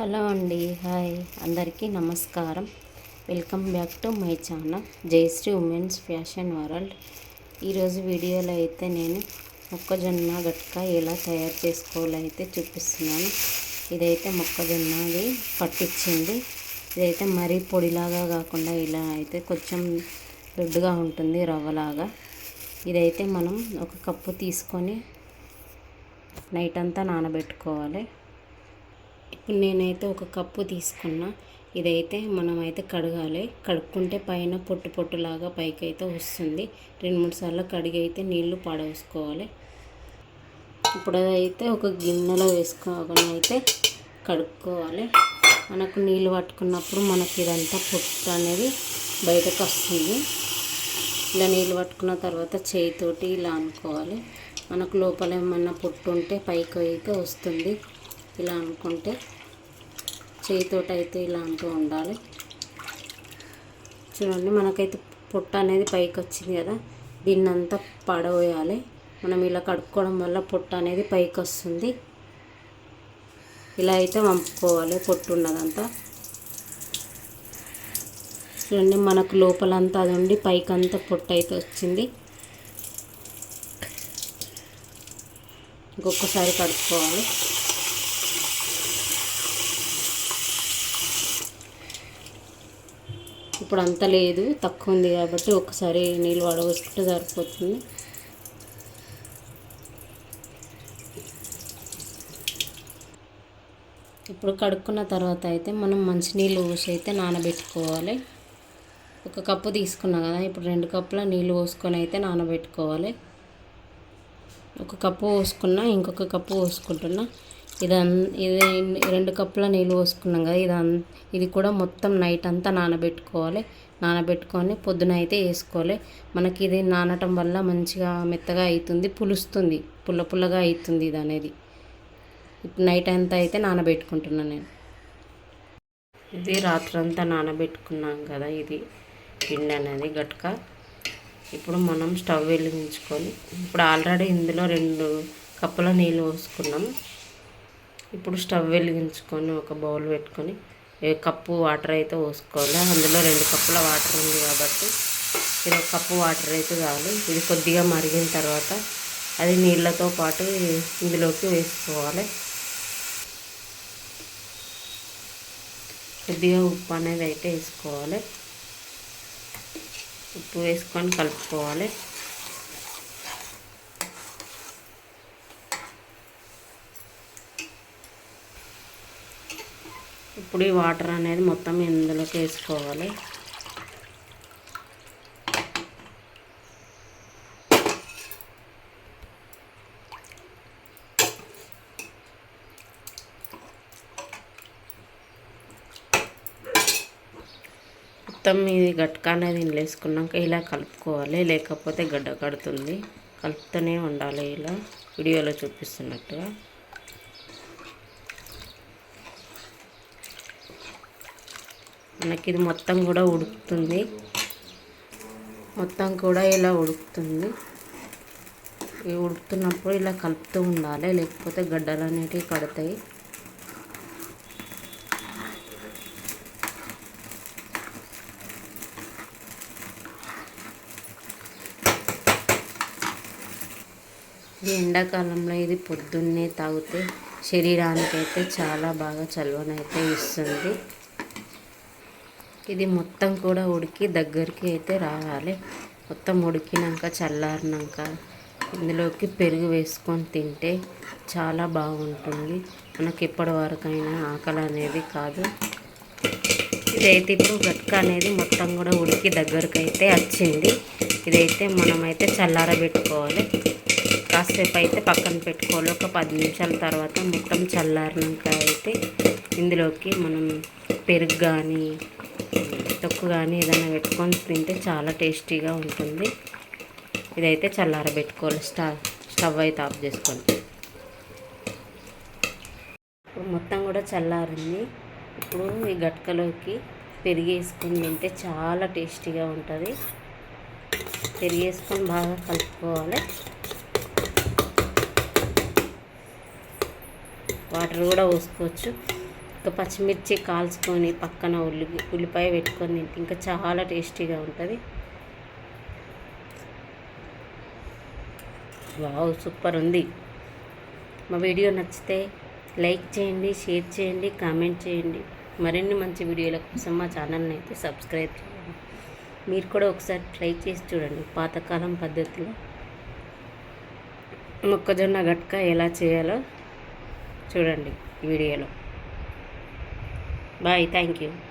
Hello అండి hi. అందరికీ నమస్కారం. Welcome back to my channel Jayashree women's fashion world. ఈరోజు వీడియోలో అయితే నేను మొక్కజొన్న గట్క ఎలా తయారు చేసుకోవాలో అయితే చూపిస్తున్నాను. ఇదైతే మొక్కజొన్నది పట్టించింది ఇదైతే మరీ పొడిలాగా కాకుండా ఇలా అయితే కొంచెం దొడ్డుగా ఉంటుంది రవ్వలాగా. ఇదైతే మనం ఒక కప్పు తీసుకొని నైట్ అంతా నానబెట్టుకోవాలి. ఇప్పుడు నేనైతే ఒక కప్పు తీసుకున్నా. ఇదైతే మనం అయితే కడగాలి. కడుక్కుంటే పైన పొట్టు పొట్టులాగా పైకి అయితే వస్తుంది. రెండు మూడు సార్లు కడిగి అయితే నీళ్ళు పాడవేసుకోవాలి ఇప్పుడు అయితే ఒక గిన్నెలో వేసుకోగానే అయితే కడుక్కోవాలి. మనకు నీళ్ళు పట్టుకున్నప్పుడు మనకి ఇదంతా పొట్టు అనేది బయటకు వస్తుంది. ఇలా నీళ్ళు పట్టుకున్న తర్వాత చేయితోటి ఇలా అనుకోవాలి. మనకు లోపల ఏమన్నా పొట్టు ఉంటే పైకి అయితే వస్తుంది. ఇలా అనుకుంటే చేయితోటి అయితే ఇలా అంటూ ఉండాలి. చూడండి మనకైతే పొట్ట అనేది పైకి వచ్చింది కదా. దీన్ని అంతా పడవేయాలి. మనం ఇలా కడుక్కోవడం వల్ల పొట్ట అనేది పైకి వస్తుంది ఇలా అయితే వంపుకోవాలి పొట్టు ఉన్నదంతా. చూడండి మనకు లోపలంతా అది ఉండి పైకి అంతా పొట్టు అయితే వచ్చింది. ఇంకొకసారి కడుక్కోవాలి. ఇప్పుడు అంత లేదు తక్కువ ఉంది కాబట్టి ఒకసారి నీళ్ళు వడవసుకుంటే సరిపోతుంది. ఇప్పుడు కడుక్కున్న తర్వాత అయితే మనం మంచినీళ్ళు పోసి అయితే నానబెట్టుకోవాలి. ఒక కప్పు తీసుకున్నాం కదా ఇప్పుడు రెండు కప్పుల నీళ్ళు పోసుకొని అయితే నానబెట్టుకోవాలి. ఒక కప్పు పోసుకున్నా ఇంకొక కప్పు పోసుకుంటున్నా. ఇదన్ ఇది రెండు కప్పుల నీళ్ళు పోసుకున్నాం కదా ఇది ఇది కూడా మొత్తం నైట్ అంతా నానబెట్టుకోవాలి. నానబెట్టుకొని పొద్దున అయితే వేసుకోవాలి. మనకి ఇది నానటం వల్ల మంచిగా మెత్తగా అవుతుంది పులుస్తుంది పుల్ల పుల్లగా అవుతుంది ఇది అనేది. నైట్ అంతా అయితే నానబెట్టుకుంటున్నాను నేను. ఇది రాత్రంతా నానబెట్టుకున్నాం కదా ఇది పిండి అనేది గట్క. ఇప్పుడు మనం స్టవ్ వెలిగించుకొని ఇప్పుడు ఆల్రెడీ ఇందులో రెండు కప్పుల నీళ్ళు పోసుకున్నాం. ఇప్పుడు స్టవ్ వెలిగించుకొని ఒక బౌల్ పెట్టుకొని కప్పు వాటర్ అయితే పోసుకోవాలి. అందులో రెండు కప్పుల వాటర్ ఉంది కాబట్టి ఇది ఒక కప్పు వాటర్ అయితే చాలు. ఇది కొద్దిగా మరిగిన తర్వాత అది నీళ్ళతో పాటు ఇందులోకి వేసుకోవాలి. కొద్దిగా ఉప్పు అనేది అయితే వేసుకోవాలి. ఉప్పు వేసుకొని కలుపుకోవాలి. ఇప్పుడు ఈ వాటర్ అనేది మొత్తం ఇందులోకి వేసుకోవాలి. మొత్తం ఇది గట్క అనేది ఇందులో వేసుకున్నాక ఇలా కలుపుకోవాలి. లేకపోతే గడ్డ కడుతుంది. కలుపుతూనే ఉండాలి ఇలా. వీడియోలో చూపిస్తున్నట్టుగా. మనకి ఇది మొత్తం కూడా ఉడుకుతుంది. మొత్తం కూడా ఇలా ఉడుకుతుంది. ఇవి ఉడుకుతున్నప్పుడు ఇలా కలుపుతూ ఉండాలి లేకపోతే గడ్డలు అనేటివి కడతాయి. ఈ ఎండాకాలంలో ఇది పొద్దున్నే తాగితే శరీరానికైతే చాలా బాగా చలవనైతే ఇస్తుంది. ఇది మొత్తం కూడా ఉడికి దగ్గరికి అయితే రావాలి. మొత్తం ఉడికినాక చల్లారినాక ఇందులోకి పెరుగు వేసుకొని తింటే చాలా బాగుంటుంది. మనకి ఎప్పటి వరకైనా ఆకలి అనేది కాదు. ఇదైతే ఇప్పుడు గట్క అనేది మొత్తం కూడా ఉడికి దగ్గరకు అయితే వచ్చింది. ఇదైతే మనమైతే చల్లారబెట్టుకోవాలి. కాసేపు అయితే పక్కన పెట్టుకోవాలి. ఒక పది నిమిషాల తర్వాత మొత్తం చల్లారినాక అయితే ఇందులోకి మనం పెరుగు కానీ తొక్కు కానీ ఏదైనా పెట్టుకొని తింటే చాలా టేస్టీగా ఉంటుంది. ఇదైతే చల్లారబెట్టుకోవాలి. స్టవ్ స్టవ్ అయితే ఆఫ్ చేసుకోండి. ఇప్పుడు మొత్తం కూడా చల్లారింది. ఇప్పుడు ఈ గట్కలోకి పెరిగి వేసుకొని తింటే చాలా టేస్టీగా ఉంటుంది. పెరిగి వేసుకొని బాగా కలుపుకోవాలి. వాటర్ కూడా పోసుకోవచ్చు. ఇంకా పచ్చిమిర్చి కాల్చుకొని పక్కన ఉల్లి ఉల్లిపాయ పెట్టుకొని తింటే ఇంకా చాలా టేస్టీగా ఉంటుంది. వావ్ సూపర్ ఉంది. మా వీడియో నచ్చితే లైక్ చేయండి షేర్ చేయండి కామెంట్ చేయండి. మరిన్ని మంచి వీడియోల కోసం మా ఛానల్ని అయితే సబ్స్క్రైబ్ చేయండి. మీరు కూడా ఒకసారి ట్రై చేసి చూడండి పాతకాలం పద్ధతిలో మొక్కజొన్న గట్క ఎలా చేయాలో చూడండి వీడియోలో. Bye. Thank you.